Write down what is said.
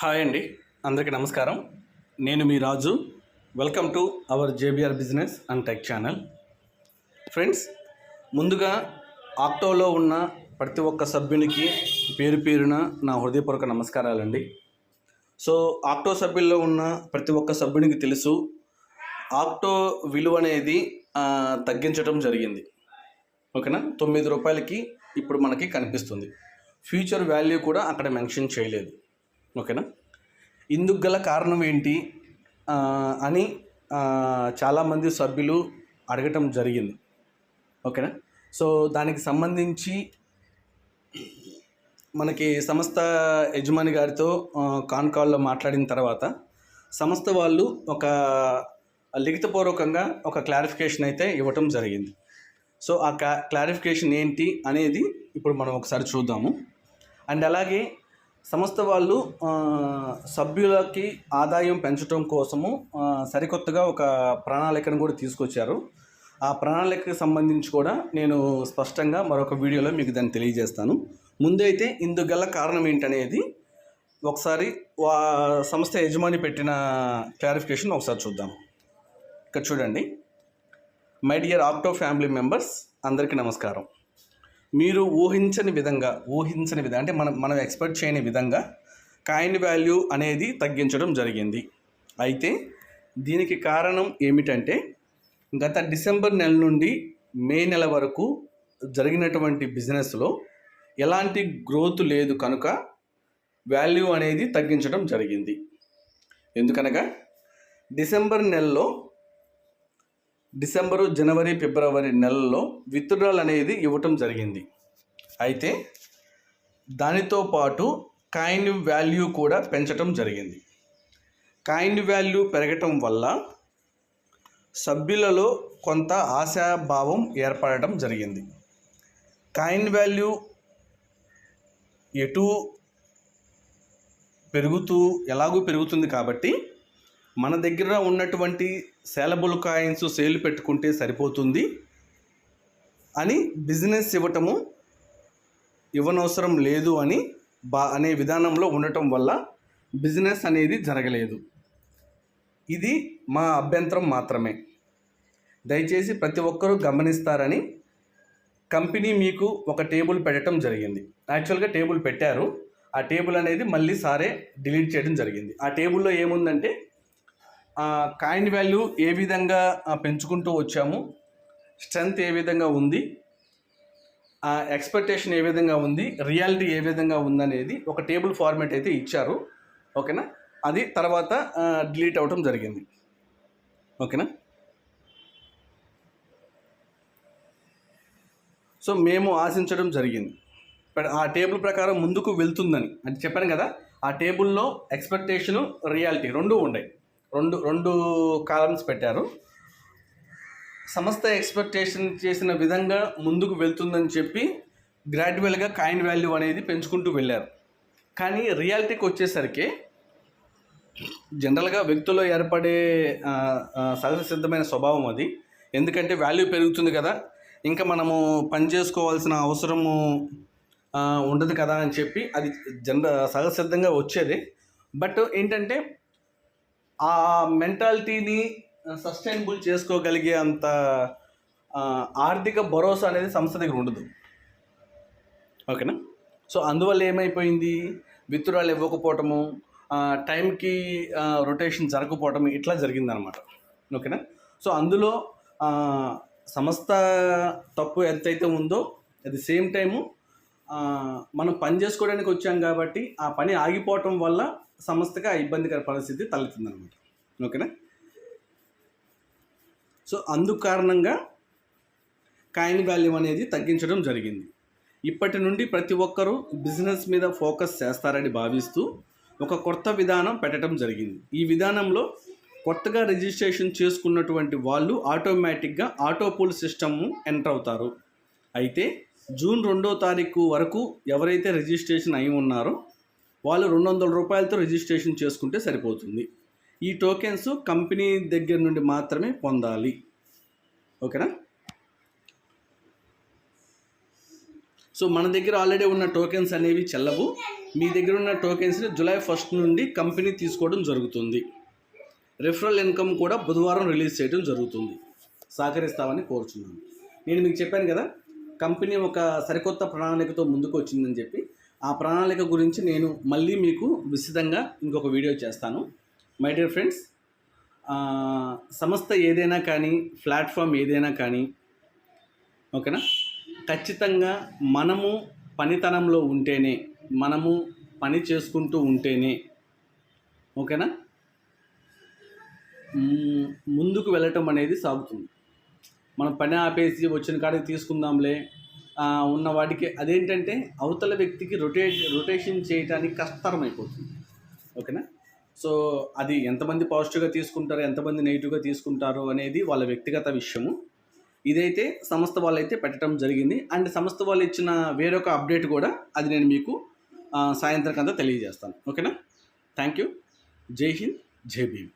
Hi అండి అందరికీ నమస్కారం. నేను మీ Raju. Welcome to our JBR business and tech channel friends ముందుగా ఆక్టోలో ఉన్న ప్రతి ఒక్క సభ్యునికి పేరు పేరున నా హృదయపూర్వక నమస్కారాలండి. సో ఆక్టో సభ్యుల్లో ఉన్న ప్రతి ఒక్క సభ్యునికి తెలుసు ఆక్టో విలువ అనేది తగ్గించడం జరిగింది. ఓకేనా? తొమ్మిది రూపాయలకి ఇప్పుడు మనకి కనిపిస్తుంది. ఫ్యూచర్ వాల్యూ కూడా అక్కడ మెన్షన్ చేయలేదు. ఓకేనా? ఇందుకు గల కారణం ఏంటి? అని చాలామంది సభ్యులు అడగటం జరిగింది. ఓకేనా? సో దానికి సంబంధించి మనకి సంస్థ యజమాని గారితో కాన్కాల్లో కాన్ కాల్లో మాట్లాడిన తర్వాత సంస్థ వాళ్ళు ఒక లిఖితపూర్వకంగా ఒక క్లారిఫికేషన్ అయితే ఇవ్వటం జరిగింది. సో ఆ క్లా క్లారిఫికేషన్ ఏంటి అనేది ఇప్పుడు మనం ఒకసారి చూద్దాము. అండ్ అలాగే సంస్థ వాళ్ళు సభ్యులకి ఆదాయం పెంచడం కోసము సరికొత్తగా ఒక ప్రణాళికను కూడా తీసుకొచ్చారు. ఆ ప్రణాళికకు సంబంధించి కూడా నేను స్పష్టంగా మరొక వీడియోలో మీకు దాన్ని తెలియజేస్తాను. ముందైతే ఇందుకు గల కారణం ఏంటనేది ఒకసారి వా సంస్థ యజమాని పెట్టిన క్లారిఫికేషన్ ఒకసారి చూద్దాం. ఇక్కడ చూడండి. My dear Octo family members అందరికీ నమస్కారం. మీరు ఊహించని విధంగా ఊహించని విధంగా అంటే మనం మనం ఎక్స్పెక్ట్ చేయని విధంగా కాయిన్ వాల్యూ అనేది తగ్గించడం జరిగింది. అయితే దీనికి కారణం ఏమిటంటే గత డిసెంబర్ నెల నుండి మే నెల వరకు జరిగినటువంటి బిజినెస్లో ఎలాంటి గ్రోత్ లేదు కనుక వాల్యూ అనేది తగ్గించడం జరిగింది. ఎందుకనగా డిసెంబర్ నెలలో డిసెంబరు జనవరి ఫిబ్రవరి నెలల్లో విత్డ్రాల్ అనేది ఇవ్వటం జరిగింది. అయితే దానితో పాటు కాయిన్ వాల్యూ కూడా పెంచటం జరిగింది. కాయిన్ వాల్యూ పెరగటం వల్ల సభ్యులలో కొంత ఆశాభావం ఏర్పడటం జరిగింది. కాయిన్ వాల్యూ ఎటు పెరుగుతూ ఎలాగూ పెరుగుతుంది కాబట్టి మన దగ్గర ఉన్నటువంటి సేలబుల్ కాయిన్స్ సేల్ పెట్టుకుంటే సరిపోతుంది అని బిజినెస్ ఇవ్వటము ఇవ్వనవసరం లేదు అని బా అనే విధానంలో ఉండటం వల్ల బిజినెస్ అనేది జరగలేదు. ఇది మా అభ్యంతరం మాత్రమే. దయచేసి ప్రతి ఒక్కరూ గమనిస్తారని కంపెనీ మీకు ఒక టేబుల్ పెట్టడం జరిగింది. యాక్చువల్గా టేబుల్ పెట్టారు. ఆ టేబుల్ అనేది మళ్ళీ సారే డిలీట్ చేయడం జరిగింది. ఆ టేబుల్లో ఏముందంటే కాయిన్ వాల్యూ ఏ విధంగా పెంచుకుంటూ వచ్చాము స్ట్రెంత్ ఏ విధంగా ఉంది ఆ ఎక్స్పెక్టేషన్ ఏ విధంగా ఉంది రియాలిటీ ఏ విధంగా ఉందనేది ఒక టేబుల్ ఫార్మేట్ అయితే ఇచ్చారు ఓకేనా? అది తర్వాత డిలీట్ అవ్వటం జరిగింది ఓకేనా? సో మేము ఆశించడం జరిగింది. ఆ టేబుల్ ప్రకారం ముందుకు వెళ్తుందని అంటే చెప్పాను కదా ఆ టేబుల్లో ఎక్స్పెక్టేషను రియాలిటీ రెండు ఉన్నాయి రెండు రెండు కాలమ్స్ పెట్టారు. సంస్థ ఎక్స్పెక్టేషన్ చేసిన విధంగా ముందుకు వెళ్తుందని చెప్పి గ్రాడ్యువల్గా కాయిన్ వాల్యూ అనేది పెంచుకుంటూ వెళ్ళారు. కానీ రియాలిటీకి వచ్చేసరికి జనరల్గా వ్యక్తుల్లో ఏర్పడే సహజసిద్ధమైన సహజ సిద్ధమైన స్వభావం అది. ఎందుకంటే వాల్యూ పెరుగుతుంది కదా. ఇంకా మనము పని చేసుకోవాల్సిన అవసరము ఉండదు కదా అని చెప్పి అది జనరల్ సహజ సిద్ధంగా వచ్చేది. బట్ ఏంటంటే ఆ మెంటాలిటీని సస్టైనబుల్ చేసుకోగలిగే అంత ఆర్థిక భరోసా అనేది సంస్థ దగ్గర ఉండదు. ఓకేనా? సో అందువల్ల ఏమైపోయింది? విత్తురాలు ఇవ్వకపోవటము టైంకి రొటేషన్ జరగకపోవటం ఇట్లా జరిగిందనమాట ఓకేనా? సో అందులో సంస్థ తప్పు ఎంతైతే ఉందో అట్ ది సేమ్ టైము మనం పని చేసుకోవడానికి వచ్చాం కాబట్టి ఆ పని ఆగిపోవటం వల్ల సంస్థగా ఇబ్బందికర పరిస్థితి తలెత్తిందనమాట ఓకేనా? సో అందుకు కారణంగా కాయిన్ వాల్యూ అనేది తగ్గించడం జరిగింది. ఇప్పటి నుండి ప్రతి ఒక్కరూ బిజినెస్ మీద ఫోకస్ చేస్తారని భావిస్తూ ఒక కొత్త విధానం పెట్టడం జరిగింది. ఈ విధానంలో కొత్తగా రిజిస్ట్రేషన్ చేసుకున్నటువంటి వాళ్ళు ఆటోమేటిక్గా ఆటోపూల్ సిస్టమ్ ఎంటర్ అవుతారు. అయితే జూన్ రెండో తారీఖు వరకు ఎవరైతే రిజిస్ట్రేషన్ అయి ఉన్నారో వాళ్ళు రెండు వందల రూపాయలతో రిజిస్ట్రేషన్ చేసుకుంటే సరిపోతుంది. ఈ టోకెన్స్ కంపెనీ దగ్గర నుండి మాత్రమే పొందాలి. ఓకేనా? సో మన దగ్గర ఆల్రెడీ ఉన్న టోకెన్స్ అనేవి చెల్లవు. మీ దగ్గర ఉన్న టోకెన్స్ని జూలై ఫస్ట్ నుండి కంపెనీ తీసుకోవడం జరుగుతుంది. రెఫరల్ ఇన్కమ్ కూడా బుధవారం రిలీజ్ చేయడం జరుగుతుంది. సహకరిస్తామని కోరుచున్నాను. నేను మీకు చెప్పాను కదా కంపెనీ ఒక సరికొత్త ప్రణాళికతో ముందుకు వచ్చిందని చెప్పి ఆ ప్రణాళిక గురించి నేను మళ్ళీ మీకు విస్తృతంగా ఇంకొక వీడియో చేస్తాను. మై డియర్ ఫ్రెండ్స్ సంస్థ ఏదైనా కానీ ప్లాట్ఫామ్ ఏదైనా కానీ ఓకేనా? ఖచ్చితంగా మనము పనితనంలో ఉంటేనే మనము పని చేసుకుంటూ ఉంటేనే ఓకేనా? ముందుకు వెళ్ళటం అనేది సాగుతుంది. మనం పని ఆపేసి వచ్చిన కాడికి తీసుకుందాంలే. ఉన్న వాటికి అదేంటంటే అవతల వ్యక్తికి రొటే రొటేషన్ చేయడానికి కష్టతరం అయిపోతుంది ఓకేనా? సో అది ఎంతమంది పాజిటివ్గా తీసుకుంటారు ఎంతమంది నెగిటివ్గా తీసుకుంటారు అనేది వాళ్ళ వ్యక్తిగత విషయము. ఇదైతే సంస్థ వాళ్ళైతే పెట్టడం జరిగింది. అండ్ సంస్థ వాళ్ళు ఇచ్చిన వేరొక అప్డేట్ కూడా అది నేను మీకు సాయంత్రం కంతా తెలియజేస్తాను. ఓకేనా? Thank you. జై హింద్ జై భీమ్.